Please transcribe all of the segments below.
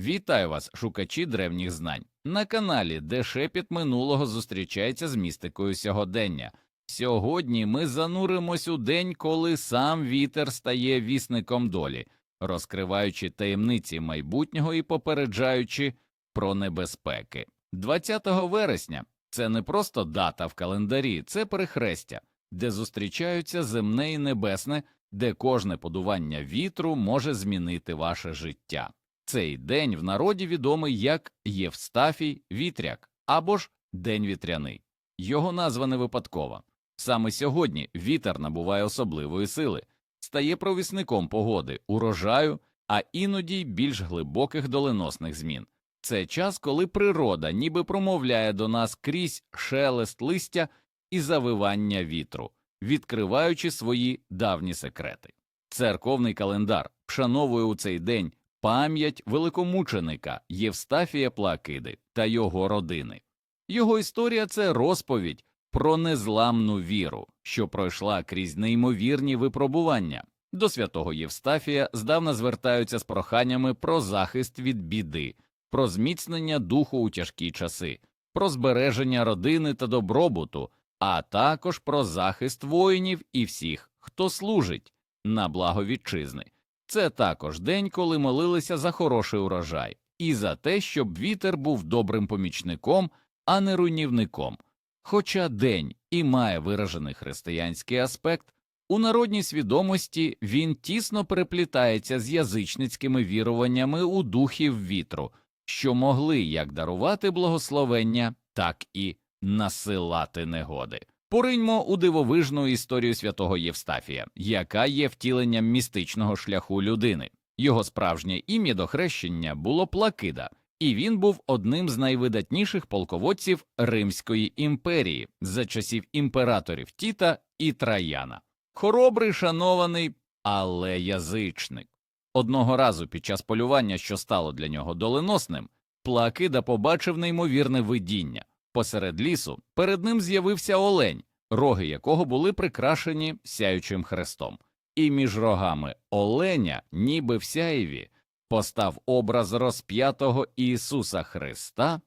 Вітаю вас, шукачі древніх знань, на каналі, де шепіт минулого зустрічається з містикою сьогодення. Сьогодні ми зануримось у день, коли сам вітер стає вісником долі, розкриваючи таємниці майбутнього і попереджаючи про небезпеки. 20 вересня це не просто дата в календарі, це перехрестя, де зустрічаються земне і небесне, де кожне подування вітру може змінити ваше життя. Цей день в народі відомий як Євстафій Вітряк або ж День вітряний. Його назва не випадкова. Саме сьогодні вітер набуває особливої сили, стає провісником погоди, урожаю, а іноді й більш глибоких доленосних змін. Це час, коли природа ніби промовляє до нас крізь шелест листя і завивання вітру, відкриваючи свої давні секрети. Церковний календар вшановує у цей день пам'ять великомученика Євстафія Плакиди та його родини. Його історія це розповідь про незламну віру, що пройшла крізь неймовірні випробування. До святого Євстафія здавна звертаються з проханнями про захист від біди, про зміцнення духу у тяжкі часи, про збереження родини та добробуту, а також про захист воїнів і всіх, хто служить на благо вітчизни. Це також день, коли молилися за хороший урожай і за те, щоб вітер був добрим помічником, а не руйнівником. Хоча день і має виражений християнський аспект, у народній свідомості він тісно переплітається з язичницькими віруваннями у духів вітру, що могли як дарувати благословення, так і насилати негоди. Пориньмо у дивовижну історію святого Євстафія, яка є втіленням містичного шляху людини. Його справжнє ім'я до хрещення було Плакида, і він був одним з найвидатніших полководців Римської імперії за часів імператорів Тіта і Траяна. Хоробрий, шанований, але язичник. Одного разу під час полювання, що стало для нього доленосним, Плакида побачив неймовірне видіння. Посеред лісу перед ним з'явився олень, роги якого були прикрашені сяючим хрестом, і між рогами оленя, ніби в сяєві, постав образ розп'ятого Ісуса Христа.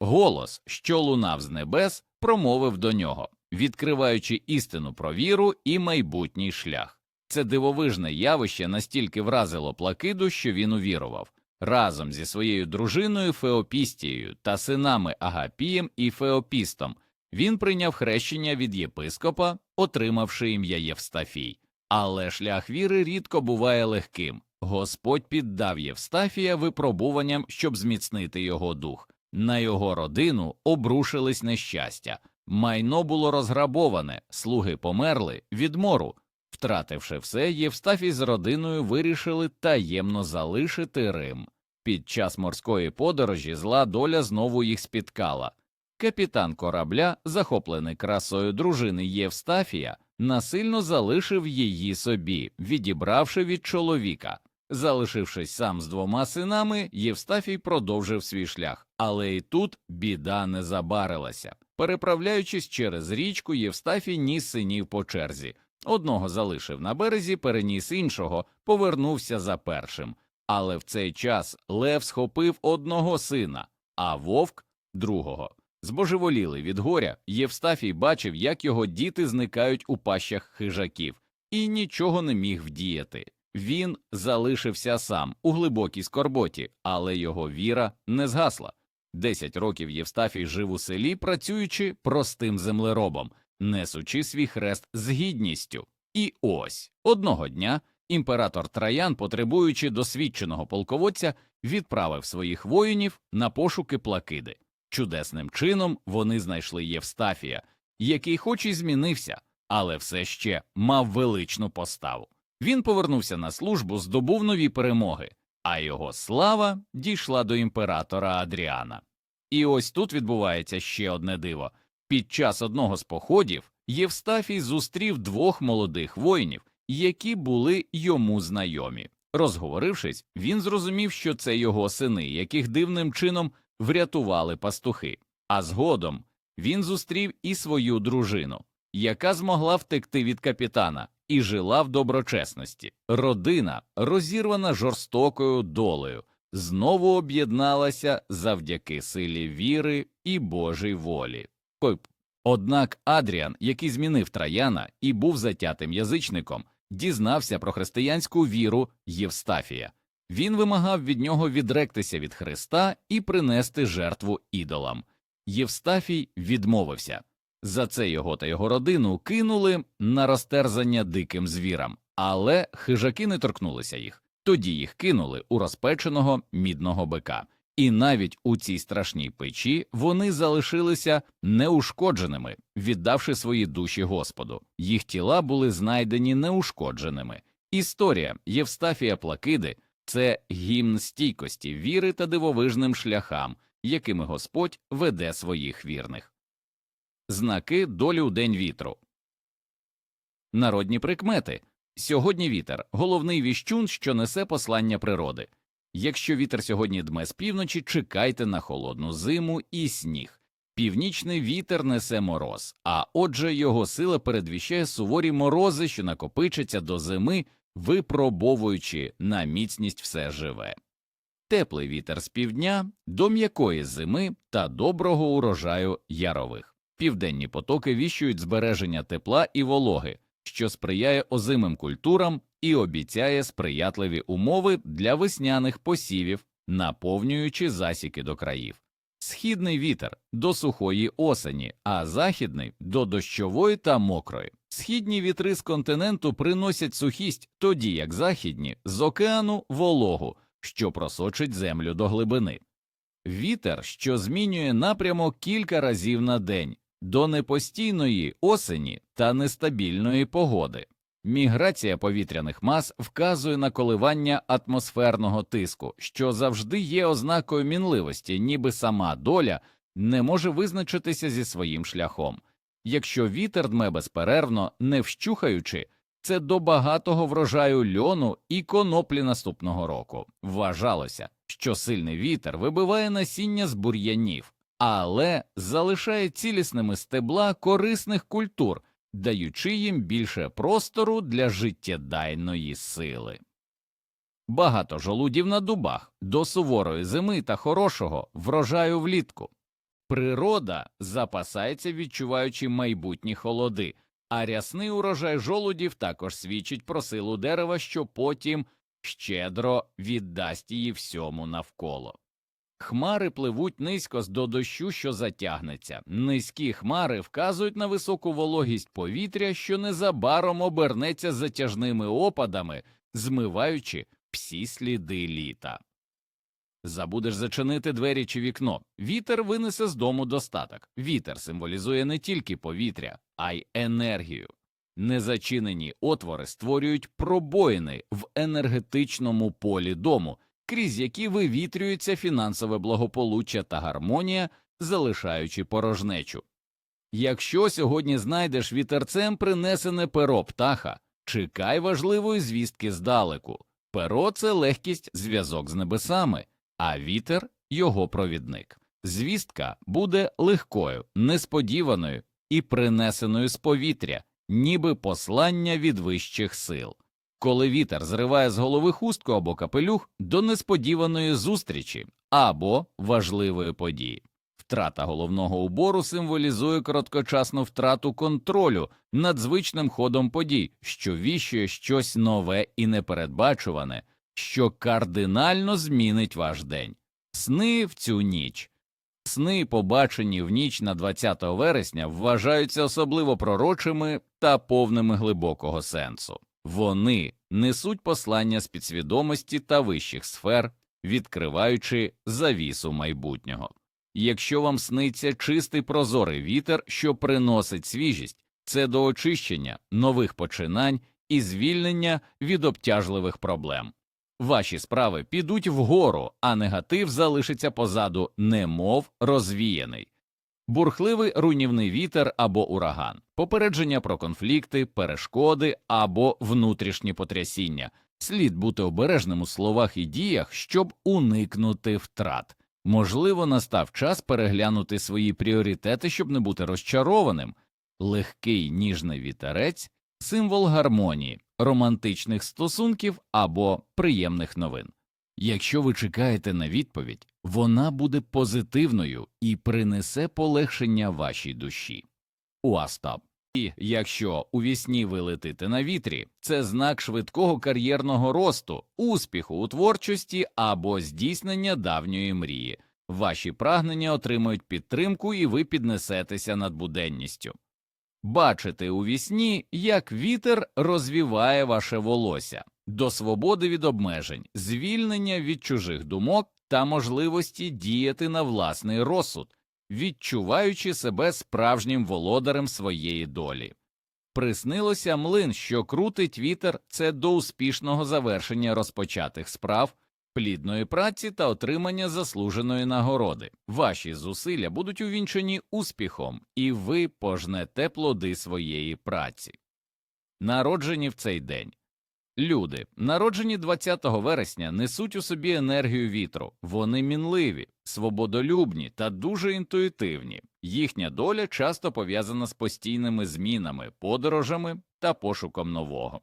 Голос, що лунав з небес, промовив до нього, відкриваючи істину про віру і майбутній шлях. Це дивовижне явище настільки вразило Плакиду, що він увірував. Разом зі своєю дружиною Феопістією та синами Агапієм і Феопістом він прийняв хрещення від єпископа, отримавши ім'я Євстафій. Але шлях віри рідко буває легким. Господь піддав Євстафія випробуванням, щоб зміцнити його дух. На його родину обрушились нещастя, майно було розграбоване, слуги померли від мору. Втративши все, Євстафій з родиною вирішили таємно залишити Рим. Під час морської подорожі зла доля знову їх спіткала. Капітан корабля, захоплений красою дружини Євстафія, насильно залишив її собі, відібравши від чоловіка. Залишившись сам з двома синами, Євстафій продовжив свій шлях, але і тут біда не забарилася. Переправляючись через річку, Євстафій ніс синів по черзі. Одного залишив на березі, переніс іншого, повернувся за першим. Але в цей час Лев схопив одного сина, а вовк другого. Збожеволілий від горя, Євстафій бачив, як його діти зникають у пащах хижаків, і нічого не міг вдіяти. Він залишився сам у глибокій скорботі, але його віра не згасла. Десять років Євстафій жив у селі, працюючи простим землеробом, несучи свій хрест з гідністю. І ось одного дня імператор Траян, потребуючи досвідченого полководця, відправив своїх воїнів на пошуки плакиди. Чудесним чином вони знайшли Євстафія, який хоч і змінився, але все ще мав величну поставу. Він повернувся на службу, здобув нові перемоги, а його слава дійшла до імператора Адріана. І ось тут відбувається ще одне диво. Під час одного з походів Євстафій зустрів двох молодих воїнів, які були йому знайомі. Розговорившись, він зрозумів, що це його сини, яких дивним чином врятували пастухи. А згодом він зустрів і свою дружину, яка змогла втекти від капітана і жила в доброчесності. Родина, розірвана жорстокою долею, знову об'єдналася завдяки силі віри і Божій волі. Однак Адріан, який змінив Траяна і був затятим язичником, дізнався про християнську віру Євстафія. Він вимагав від нього відректися від Христа і принести жертву ідолам. Євстафій відмовився. За це його та його родину кинули на розтерзання диким звірам, але хижаки не торкнулися їх. Тоді їх кинули у розпеченого мідного бика. І навіть у цій страшній печі вони залишилися неушкодженими, віддавши свої душі Господу. Їх тіла були знайдені неушкодженими. Історія Євстафія Плакиди це гімн стійкості, віри та дивовижним шляхам, якими Господь веде своїх вірних. Знаки долі у день вітру. Народні прикмети. Сьогодні вітер головний віщун, що несе послання природи. Якщо вітер сьогодні дме з півночі, чекайте на холодну зиму і сніг. Північний вітер несе мороз, а отже, його сила передвіщає суворі морози, що накопичаться до зими, випробовуючи на міцність все живе. Теплий вітер з півдня до м'якої зими та доброго урожаю ярових. Південні потоки віщують збереження тепла і вологи, що сприяє озимим культурам і обіцяє сприятливі умови для весняних посівів, наповнюючи засіки до країв. Східний вітер до сухої осені, а західний до дощової та мокрої. Східні вітри з континенту приносять сухість, тоді як західні з океану вологу, що просочить землю до глибини. Вітер, що змінює напрямок кілька разів на день, до непостійної осені та нестабільної погоди. Міграція повітряних мас вказує на коливання атмосферного тиску, що завжди є ознакою мінливості, ніби сама доля не може визначитися зі своїм шляхом. Якщо вітер дме безперервно, не вщухаючи, це до багатого врожаю льону і коноплі наступного року. Вважалося, що сильний вітер вибиває насіння з бур'янів, але залишає цілісними стебла корисних культур, даючи їм більше простору для життєдайної сили. Багато жолудів на дубах до суворої зими та хорошого врожаю влітку. Природа запасається, відчуваючи майбутні холоди, а рясний урожай жолудів також свідчить про силу дерева, що потім щедро віддасть її всьому навколо. Хмари пливуть низько до дощу, що затягнеться. Низькі хмари вказують на високу вологість повітря, що незабаром обернеться затяжними опадами, змиваючи всі сліди літа. Забудеш зачинити двері чи вікно. Вітер винесе з дому достаток. Вітер символізує не тільки повітря, а й енергію. Незачинені отвори створюють пробоїни в енергетичному полі дому, крізь які вивітрюється фінансове благополуччя та гармонія, залишаючи порожнечу. Якщо сьогодні знайдеш вітерцем принесене перо птаха, чекай важливої звістки здалеку. Перо це легкість зв'язок з небесами, а вітер його провідник. Звістка буде легкою, несподіваною і принесеною з повітря, ніби послання від вищих сил. Коли вітер зриває з голови хустку або капелюх до несподіваної зустрічі або важливої події. Втрата головного убору символізує короткочасну втрату контролю над звичним ходом подій, що віщує щось нове і непередбачуване, що кардинально змінить ваш день. Сни в цю ніч. Сни, побачені в ніч на 20 вересня, вважаються особливо пророчими та повними глибокого сенсу. Вони несуть послання з підсвідомості та вищих сфер, відкриваючи завісу майбутнього. Якщо вам сниться чистий прозорий вітер, що приносить свіжість, це до очищення, нових починань і звільнення від обтяжливих проблем. Ваші справи підуть вгору, а негатив залишиться позаду, немов розвіяний. Бурхливий руйнівний вітер або ураган, попередження про конфлікти, перешкоди або внутрішні потрясіння. Слід бути обережним у словах і діях, щоб уникнути втрат. Можливо, настав час переглянути свої пріоритети, щоб не бути розчарованим. Легкий ніжний вітерець символ гармонії, романтичних стосунків або приємних новин. Якщо ви чекаєте на відповідь, вона буде позитивною і принесе полегшення вашій душі. Уастап. І якщо у вісні ви летите на вітрі, це знак швидкого кар'єрного росту, успіху у творчості або здійснення давньої мрії. Ваші прагнення отримують підтримку і ви піднесетеся над буденністю. Бачите у вісні, як вітер розвіває ваше волосся до свободи від обмежень, звільнення від чужих думок та можливості діяти на власний розсуд, відчуваючи себе справжнім володарем своєї долі. Приснилося млин, що крутить вітер це до успішного завершення розпочатих справ, плідної праці та отримання заслуженої нагороди. Ваші зусилля будуть увінчені успіхом, і ви пожнете плоди своєї праці. Народжені в цей день. Люди, народжені 20 вересня, несуть у собі енергію вітру. Вони мінливі, свободолюбні та дуже інтуїтивні. Їхня доля часто пов'язана з постійними змінами, подорожами та пошуком нового.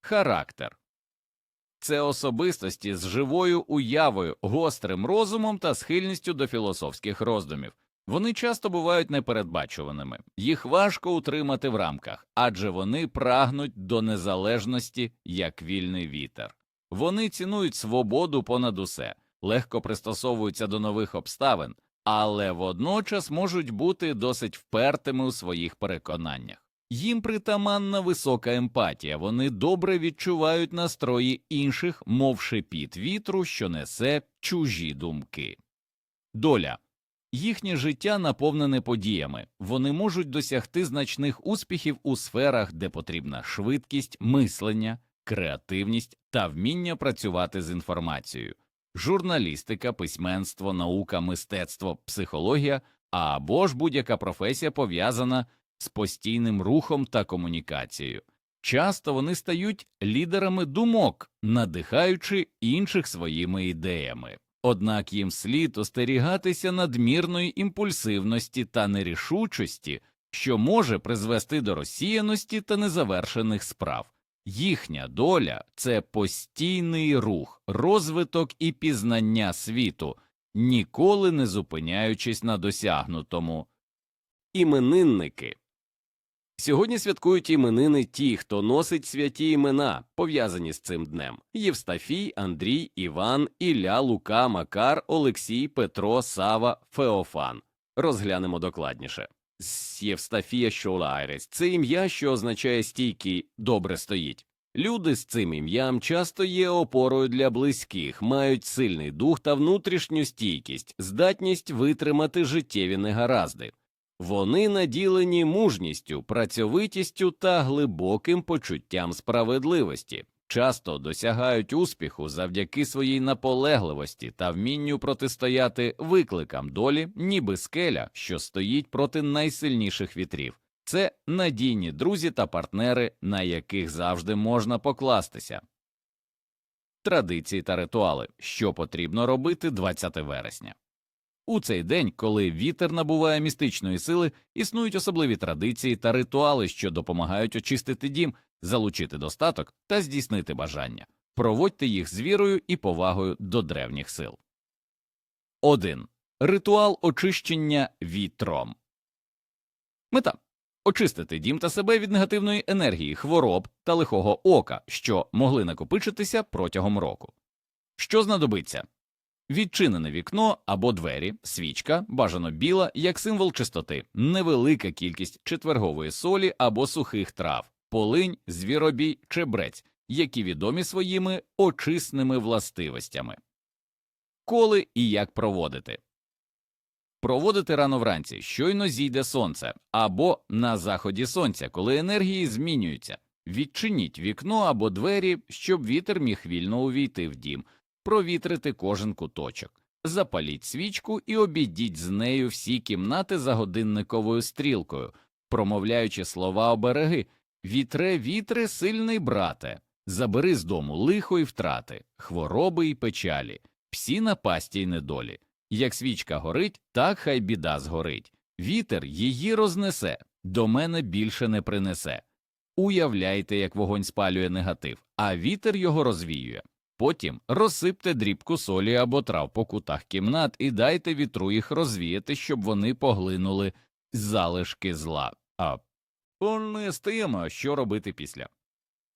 Характер це особистості з живою уявою, гострим розумом та схильністю до філософських роздумів. Вони часто бувають непередбачуваними, їх важко утримати в рамках, адже вони прагнуть до незалежності як вільний вітер. Вони цінують свободу понад усе, легко пристосовуються до нових обставин, але водночас можуть бути досить впертими у своїх переконаннях. Їм притаманна висока емпатія, вони добре відчувають настрої інших, мов шепіт вітру, що несе чужі думки. Доля Їхнє життя наповнене подіями, вони можуть досягти значних успіхів у сферах, де потрібна швидкість, мислення, креативність та вміння працювати з інформацією, журналістика, письменство, наука, мистецтво, психологія або ж будь-яка професія пов'язана з постійним рухом та комунікацією. Часто вони стають лідерами думок, надихаючи інших своїми ідеями. Однак їм слід остерігатися надмірної імпульсивності та нерішучості, що може призвести до розсіяності та незавершених справ. Їхня доля це постійний рух, розвиток і пізнання світу, ніколи не зупиняючись на досягнутому. Іменинники Сьогодні святкують іменини ті, хто носить святі імена, пов'язані з цим днем: Євстафій, Андрій, Іван, Ілля, Лука, Макар, Олексій, Петро, Сава, Феофан. Розглянемо докладніше. З Євстафія Щолайрес це ім'я, що означає стійкий, добре стоїть. Люди з цим ім'ям часто є опорою для близьких, мають сильний дух та внутрішню стійкість, здатність витримати життєві негаразди. Вони наділені мужністю, працьовитістю та глибоким почуттям справедливості, часто досягають успіху завдяки своїй наполегливості та вмінню протистояти викликам долі, ніби скеля, що стоїть проти найсильніших вітрів. Це надійні друзі та партнери, на яких завжди можна покластися. Традиції та ритуали, що потрібно робити 20 вересня. У цей день, коли вітер набуває містичної сили, існують особливі традиції та ритуали, що допомагають очистити дім, залучити достаток та здійснити бажання. Проводьте їх з вірою і повагою до древніх сил. 1. Ритуал очищення вітром. Мета очистити дім та себе від негативної енергії, хвороб та лихого ока, що могли накопичитися протягом року. Що знадобиться? Відчинене вікно або двері, свічка, бажано біла, як символ чистоти, невелика кількість четвергової солі або сухих трав, полинь, звіробій, чебрець, які відомі своїми очисними властивостями. Коли і як проводити проводити рано вранці, щойно зійде сонце, або на заході сонця, коли енергії змінюються. Відчиніть вікно або двері, щоб вітер міг вільно увійти в дім провітрити кожен куточок, запаліть свічку і обійдіть з нею всі кімнати за годинниковою стрілкою, промовляючи слова обереги Вітре, вітре, сильний брате, забери з дому лихо й втрати, хвороби й печалі, всі напасті й недолі. Як свічка горить, так хай біда згорить. Вітер її рознесе, до мене більше не принесе. Уявляйте, як вогонь спалює негатив, а вітер його розвіює. Потім розсипте дрібку солі або трав по кутах кімнат і дайте вітру їх розвіяти, щоб вони поглинули залишки зла. А понестимо, що робити після.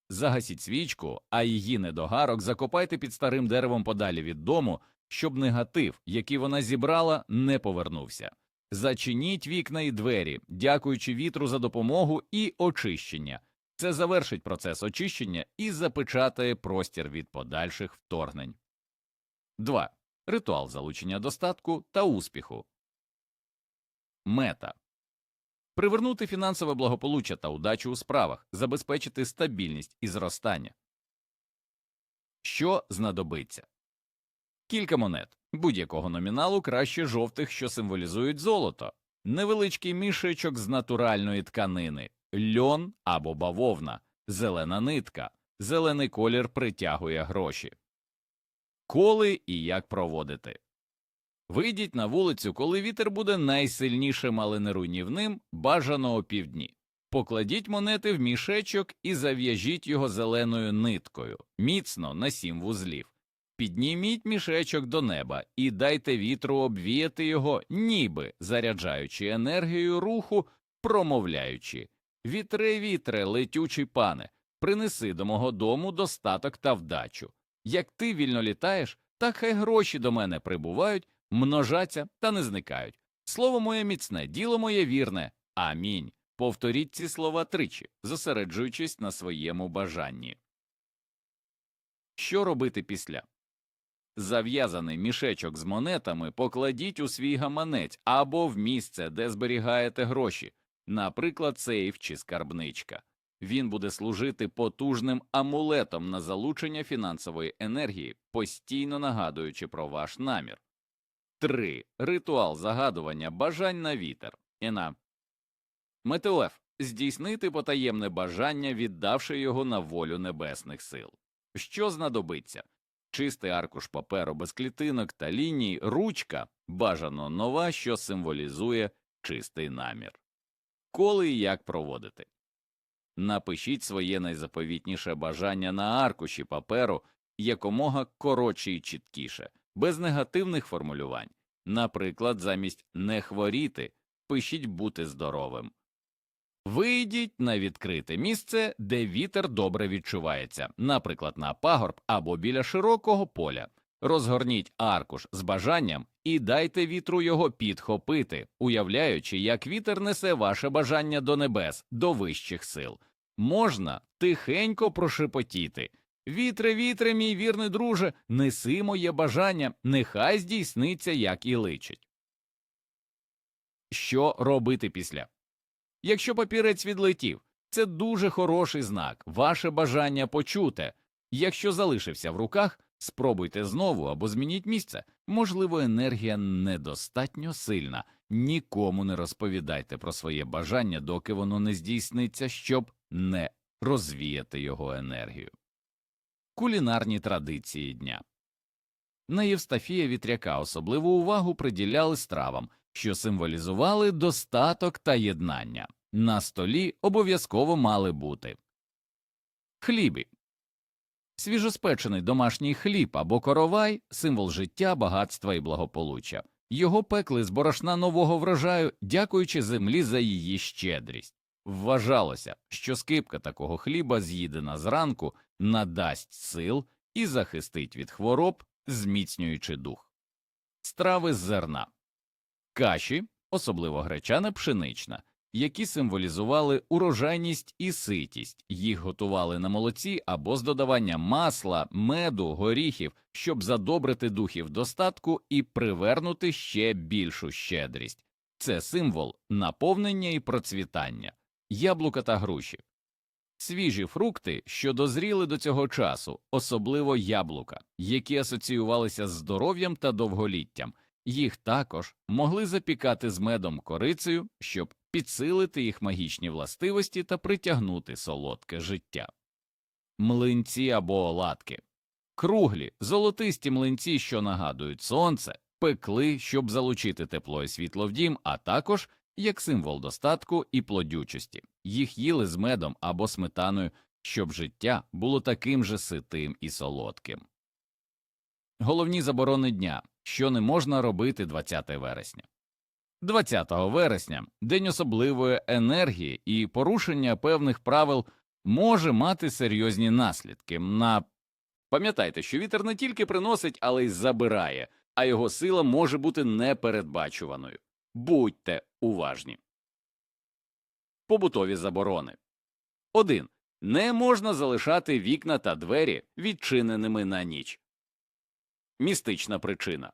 Загасіть свічку, а її недогарок закопайте під старим деревом подалі від дому, щоб негатив, який вона зібрала, не повернувся. Зачиніть вікна і двері, дякуючи вітру за допомогу і очищення. Це завершить процес очищення і запечатає простір від подальших вторгнень. 2. Ритуал залучення достатку та успіху. Мета привернути фінансове благополуччя та удачу у справах, забезпечити стабільність і зростання. Що знадобиться? Кілька монет будь-якого номіналу краще жовтих, що символізують золото, невеличкий мішечок з натуральної тканини, льон або бавовна, зелена нитка, зелений колір притягує гроші. Коли і як проводити. Вийдіть на вулицю, коли вітер буде найсильнішим, але не руйнівним, бажано о півдні. Покладіть монети в мішечок і зав'яжіть його зеленою ниткою, міцно на сім вузлів. Підніміть мішечок до неба і дайте вітру обвіяти його, ніби заряджаючи енергію руху, промовляючи Вітре, вітре, летючий пане, принеси до мого дому достаток та вдачу. Як ти вільно літаєш, так хай гроші до мене прибувають, множаться та не зникають. Слово моє міцне, діло моє вірне. Амінь. Повторіть ці слова тричі, зосереджуючись на своєму бажанні. Що робити після? Зав'язаний мішечок з монетами покладіть у свій гаманець або в місце, де зберігаєте гроші, наприклад, сейф чи скарбничка. Він буде служити потужним амулетом на залучення фінансової енергії, постійно нагадуючи про ваш намір. 3. Ритуал загадування бажань на вітер. Іна. Метеоф. Здійснити потаємне бажання, віддавши його на волю небесних сил. Що знадобиться? Чистий аркуш паперу без клітинок та ліній, ручка, бажано нова, що символізує чистий намір. Коли і як проводити? Напишіть своє найзаповітніше бажання на аркуші паперу якомога коротше і чіткіше, без негативних формулювань. Наприклад, замість не хворіти пишіть бути здоровим. Вийдіть на відкрите місце, де вітер добре відчувається, наприклад, на пагорб або біля широкого поля. Розгорніть аркуш з бажанням і дайте вітру його підхопити, уявляючи, як вітер несе ваше бажання до небес, до вищих сил. Можна тихенько прошепотіти. Вітре, вітре, мій вірний друже, неси моє бажання, нехай здійсниться, як і личить. Що робити після? Якщо папірець відлетів, це дуже хороший знак, ваше бажання почуте. Якщо залишився в руках, спробуйте знову або змініть місце. Можливо, енергія недостатньо сильна. Нікому не розповідайте про своє бажання, доки воно не здійсниться, щоб не розвіяти його енергію. Кулінарні традиції дня на Євстафія Вітряка особливу увагу приділяли стравам, що символізували достаток та єднання. На столі обов'язково мали бути хлібі. Свіжоспечений домашній хліб або коровай символ життя, багатства і благополуччя. Його пекли з борошна нового врожаю, дякуючи землі за її щедрість. Вважалося, що скипка такого хліба, з'їдена зранку, надасть сил і захистить від хвороб, зміцнюючи дух. Страви з зерна каші, особливо гречана пшенична, які символізували урожайність і ситість, їх готували на молоці або з додаванням масла, меду, горіхів, щоб задобрити духів достатку і привернути ще більшу щедрість. Це символ наповнення і процвітання, яблука та груші. Свіжі фрукти, що дозріли до цього часу, особливо яблука, які асоціювалися з здоров'ям та довголіттям, їх також могли запікати з медом корицею, щоб підсилити їх магічні властивості та притягнути солодке життя. Млинці або оладки круглі, золотисті млинці, що нагадують сонце, пекли, щоб залучити тепло і світло в дім, а також як символ достатку і плодючості. Їх їли з медом або сметаною, щоб життя було таким же ситим і солодким. Головні заборони дня, що не можна робити 20 вересня. 20 вересня день особливої енергії і порушення певних правил може мати серйозні наслідки. На пам'ятайте, що вітер не тільки приносить, але й забирає, а його сила може бути непередбачуваною. Будьте уважні. Побутові заборони 1. Не можна залишати вікна та двері відчиненими на ніч. Містична причина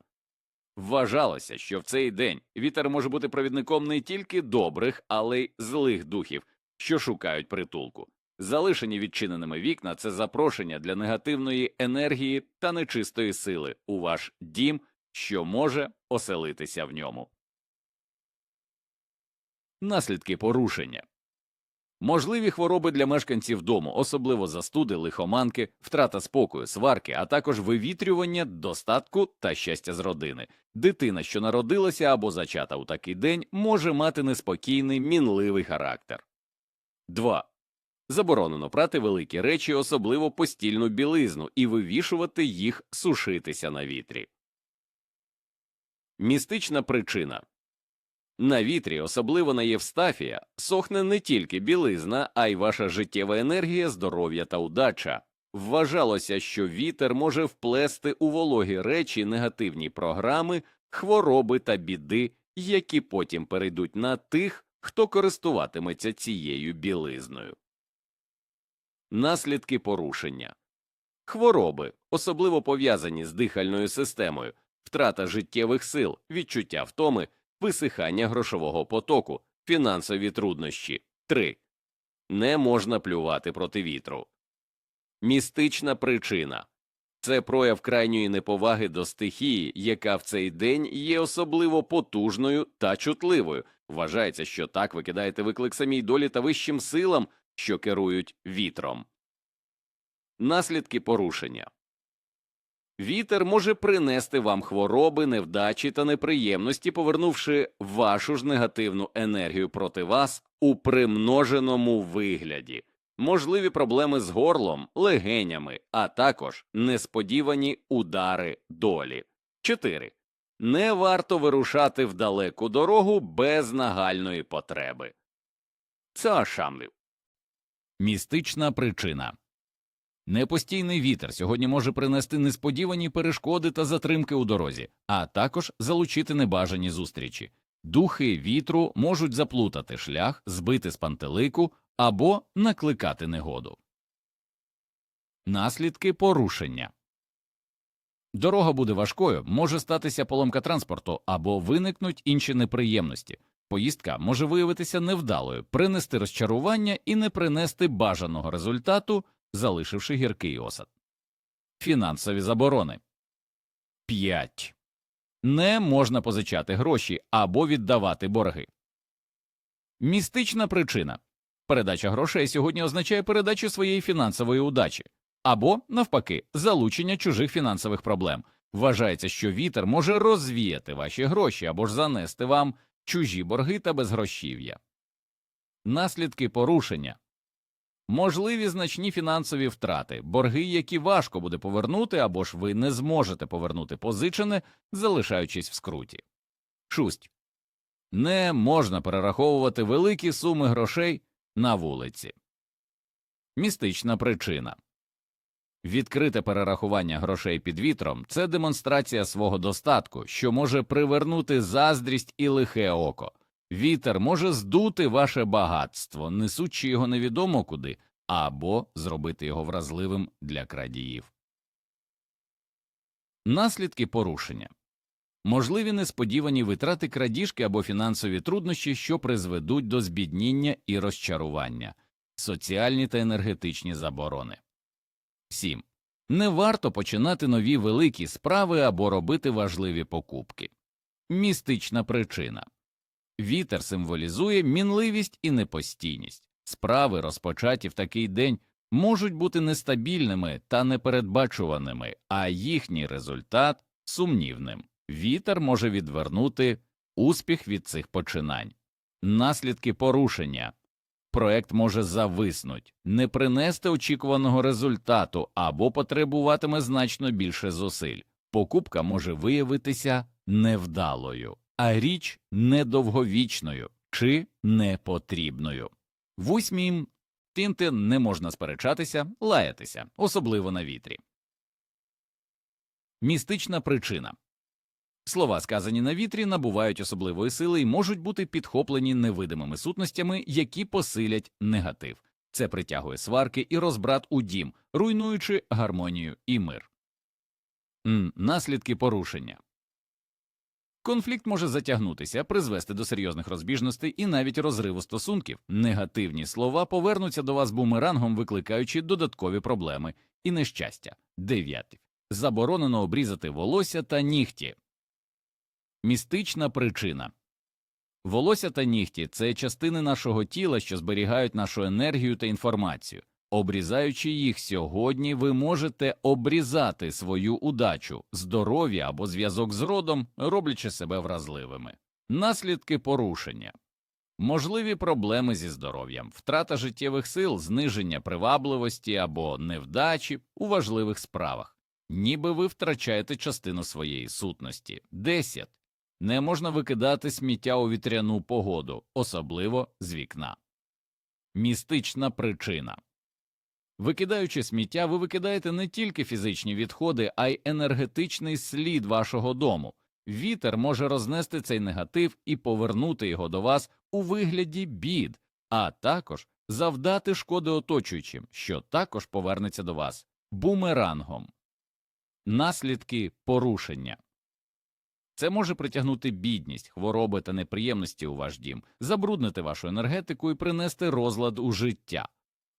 Вважалося, що в цей день вітер може бути провідником не тільки добрих, але й злих духів, що шукають притулку. Залишені відчиненими вікна це запрошення для негативної енергії та нечистої сили у ваш дім, що може оселитися в ньому. Наслідки порушення Можливі хвороби для мешканців дому, особливо застуди, лихоманки, втрата спокою, сварки, а також вивітрювання достатку та щастя з родини. Дитина, що народилася або зачата у такий день, може мати неспокійний, мінливий характер. 2. Заборонено прати великі речі, особливо постільну білизну, і вивішувати їх сушитися на вітрі. Містична причина на вітрі, особливо на Євстафія, сохне не тільки білизна, а й ваша життєва енергія, здоров'я та удача. Вважалося, що вітер може вплести у вологі речі негативні програми, хвороби та біди, які потім перейдуть на тих, хто користуватиметься цією білизною. Наслідки порушення хвороби, особливо пов'язані з дихальною системою, втрата життєвих сил, відчуття втоми висихання грошового потоку, фінансові труднощі. 3. Не можна плювати проти вітру. Містична причина це прояв крайньої неповаги до стихії, яка в цей день є особливо потужною та чутливою. Вважається, що так ви кидаєте виклик самій долі та вищим силам, що керують вітром. Наслідки порушення Вітер може принести вам хвороби, невдачі та неприємності, повернувши вашу ж негативну енергію проти вас у примноженому вигляді, можливі проблеми з горлом, легенями, а також несподівані удари долі. 4. Не варто вирушати в далеку дорогу без нагальної потреби. Це шамлів. Містична причина Непостійний вітер сьогодні може принести несподівані перешкоди та затримки у дорозі, а також залучити небажані зустрічі. Духи вітру можуть заплутати шлях, збити з пантелику або накликати негоду. Наслідки порушення дорога буде важкою, може статися поломка транспорту або виникнуть інші неприємності. Поїздка може виявитися невдалою, принести розчарування і не принести бажаного результату залишивши гіркий осад. Фінансові заборони 5. Не можна позичати гроші або віддавати борги. Містична причина передача грошей сьогодні означає передачу своєї фінансової удачі або, навпаки, залучення чужих фінансових проблем. Вважається, що вітер може розвіяти ваші гроші або ж занести вам чужі борги та безгрошів'я. Наслідки порушення можливі значні фінансові втрати, борги, які важко буде повернути, або ж ви не зможете повернути позичене, залишаючись в скруті. Шусть не можна перераховувати великі суми грошей на вулиці. Містична причина відкрите перерахування грошей під вітром це демонстрація свого достатку, що може привернути заздрість і лихе око. Вітер може здути ваше багатство, несучи його невідомо куди, або зробити його вразливим для крадіїв. Наслідки порушення можливі несподівані витрати крадіжки або фінансові труднощі, що призведуть до збідніння і розчарування, соціальні та енергетичні заборони. 7. Не варто починати нові великі справи або робити важливі покупки. Містична причина Вітер символізує мінливість і непостійність. Справи, розпочаті в такий день, можуть бути нестабільними та непередбачуваними, а їхній результат сумнівним. Вітер може відвернути успіх від цих починань, наслідки порушення. Проект може зависнуть, не принести очікуваного результату або потребуватиме значно більше зусиль. покупка може виявитися невдалою, а річ недовговічною чи непотрібною. Восьмім тинти не можна сперечатися, лаятися, особливо на вітрі. Містична причина Слова, сказані на вітрі, набувають особливої сили і можуть бути підхоплені невидимими сутностями, які посилять негатив. Це притягує сварки і розбрат у дім, руйнуючи гармонію і мир. Наслідки порушення Конфлікт може затягнутися, призвести до серйозних розбіжностей і навіть розриву стосунків. Негативні слова повернуться до вас бумерангом, викликаючи додаткові проблеми і нещастя. Дев'яте. Заборонено обрізати волосся та нігті. Містична причина волосся та нігті це частини нашого тіла, що зберігають нашу енергію та інформацію. Обрізаючи їх сьогодні, ви можете обрізати свою удачу, здоров'я або зв'язок з родом, роблячи себе вразливими. Наслідки порушення можливі проблеми зі здоров'ям, втрата життєвих сил, зниження привабливості або невдачі у важливих справах, ніби ви втрачаєте частину своєї сутності. 10. Не можна викидати сміття у вітряну погоду, особливо з вікна. Містична причина Викидаючи сміття, ви викидаєте не тільки фізичні відходи, а й енергетичний слід вашого дому. Вітер може рознести цей негатив і повернути його до вас у вигляді бід, а також завдати шкоди оточуючим, що також повернеться до вас бумерангом. Наслідки порушення це може притягнути бідність, хвороби та неприємності у ваш дім, забруднити вашу енергетику і принести розлад у життя.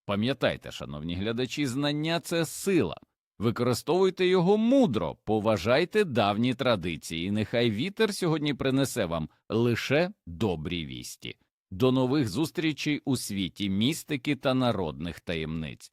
Пам'ятайте, шановні глядачі, знання це сила. Використовуйте його мудро, поважайте давні традиції, нехай вітер сьогодні принесе вам лише добрі вісті. До нових зустрічей у світі містики та народних таємниць.